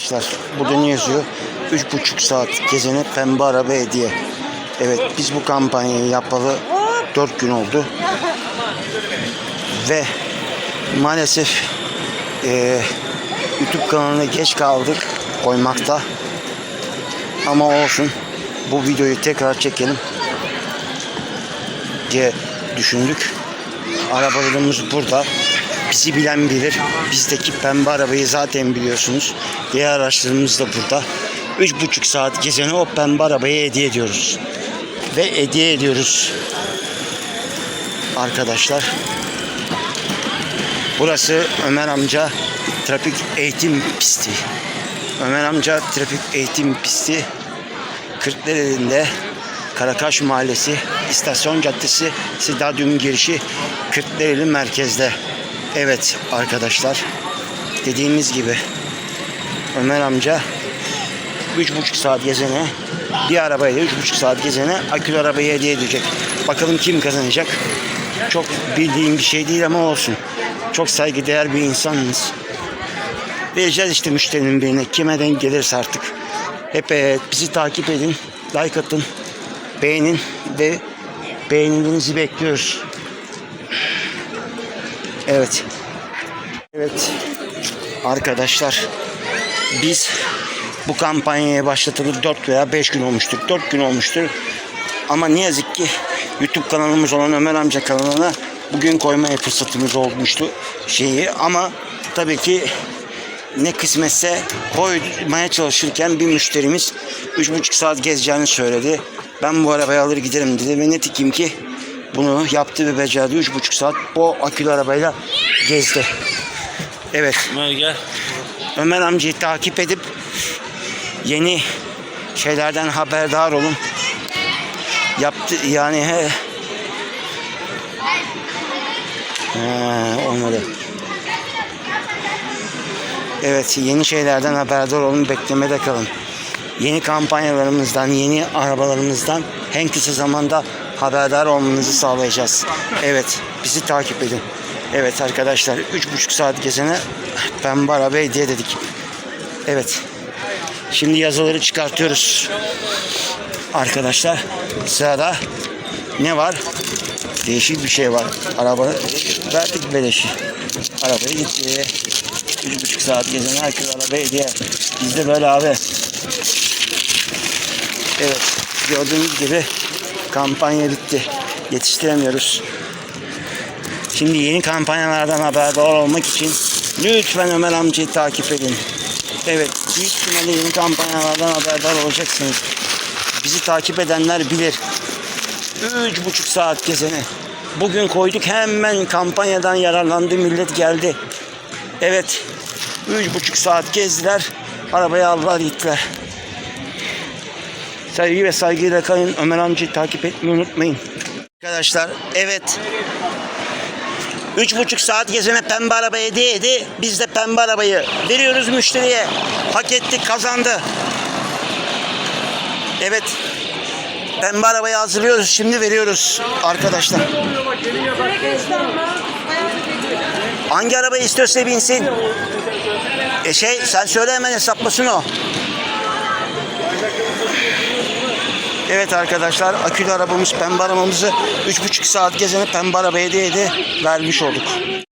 Arkadaşlar burada ne yazıyor? Üç buçuk saat gezene pembe araba hediye. Evet biz bu kampanyayı yapalı dört gün oldu. Ve maalesef eee, YouTube kanalına geç kaldık koymakta. Ama olsun bu videoyu tekrar çekelim diye düşündük. Arabalarımız burada. Bizi bilen bilir. Bizdeki pembe arabayı zaten biliyorsunuz. Diğer araçlarımız da burada. Üç buçuk saat gezene o pembe arabayı hediye ediyoruz. Ve hediye ediyoruz. Arkadaşlar. Burası Ömer amca trafik eğitim pisti. Ömer amca trafik eğitim pisti. Kırklareli'nde Karakaş Mahallesi, İstasyon Caddesi, Stadyum girişi Kırklareli merkezde. Evet arkadaşlar dediğimiz gibi Ömer amca 3,5 saat gezene bir arabayla 3,5 saat gezene akülü arabayı hediye edecek. Bakalım kim kazanacak? Çok bildiğim bir şey değil ama olsun. Çok saygıdeğer bir insanız. Vereceğiz işte müşterinin birine. Kime denk gelirse artık. Hep e, bizi takip edin. Like atın. Beğenin ve beğeninizi bekliyoruz. Evet. Evet. Arkadaşlar biz bu kampanyaya başlatılı 4 veya 5 gün olmuştur. 4 gün olmuştur. Ama ne yazık ki YouTube kanalımız olan Ömer amca kanalına bugün koymaya fırsatımız olmuştu şeyi ama tabii ki ne kısmetse koymaya çalışırken bir müşterimiz 3,5 saat gezeceğini söyledi. Ben bu arabayı alır giderim dedi ve netikim ki bunu yaptı ve becerdi. 3,5 saat bu akülü arabayla gezdi. Evet. Ömer gel. Ömer amcayı takip edip yeni şeylerden haberdar olun. Yaptı yani he. He, olmadı. Evet yeni şeylerden haberdar olun beklemede kalın. Yeni kampanyalarımızdan, yeni arabalarımızdan en kısa zamanda haberdar olmanızı sağlayacağız. Evet bizi takip edin. Evet arkadaşlar 3,5 saat gezene pembe araba hediye dedik. Evet. Şimdi yazıları çıkartıyoruz. Arkadaşlar sırada ne var? Değişik bir şey var. Araba verdik beleşi. Arabaya gitti. Üç buçuk saat gezen herkes araba hediye. Bizde böyle abi. Evet. Gördüğünüz gibi kampanya bitti. Yetiştiremiyoruz. Şimdi yeni kampanyalardan haberdar olmak için lütfen Ömer amcayı takip edin. Evet, büyük ihtimalle yeni kampanyalardan haberdar olacaksınız. Bizi takip edenler bilir. Üç buçuk saat gezene. Bugün koyduk hemen kampanyadan yararlandı millet geldi. Evet, üç buçuk saat gezdiler. Arabayı aldılar gittiler. Sevgi ve saygıyla kalın. Ömer amcayı takip etmeyi unutmayın. Arkadaşlar evet Üç buçuk saat gezene pembe araba hediye edi. Biz de pembe arabayı veriyoruz müşteriye. Hak etti, kazandı. Evet. Pembe arabayı hazırlıyoruz. Şimdi veriyoruz arkadaşlar. Hangi arabayı istiyorsa binsin. E şey sen söyle hemen hesaplasın o. Evet arkadaşlar akülü arabamız pembe arabamızı 3,5 saat gezene pembe araba hediye vermiş olduk.